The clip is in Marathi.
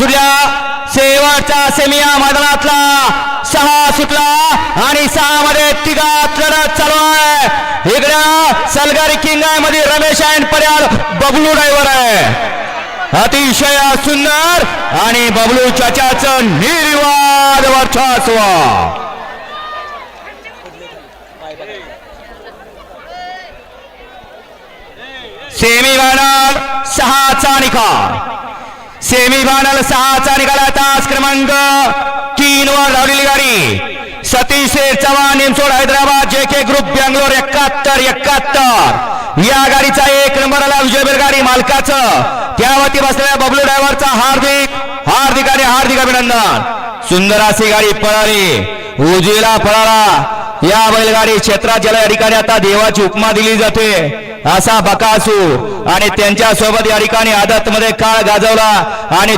सुटल्या शेवटचा सेमिया मैदानातला सहा सुटला आणि सहा मध्ये तिघात लढत चालू आहे. इकडं सलगारी किंग आहे मध्ये रमेश आहे पर्याल बबलू ड्रायव्हर आहे. अतिशय सुंदर आणि बबलू चाचाचं निर्वाद वर्चस्व. सेमी फायनल सहाचा निकाल. सेमी फायनल सहाचा निघाला तास क्रमांक. तीन वर धावलेली गाडी. सतीश चव्हाण निमसोड हैदराबाद जे के ग्रुप बँगलोर एकाहत्तर एकाहत्तर. या गाडीचा एक नंबर आला विजय बेलगाडी मालकाचं. त्यावरती बसलेल्या बबलू ड्रायव्हरचा हार्दिक हार्दिक आणि हार्दिक अभिनंदन. सुंदर अशी गाडी पळाली. उजवीला पळाला. या बैलगाडी क्षेत्रात ज्याला या ठिकाणी आता देवाची उपमा दिली जाते असा बकासूर. आणि त्यांच्यासोबत या ठिकाणी आदत मध्ये काळ गाजवला आणि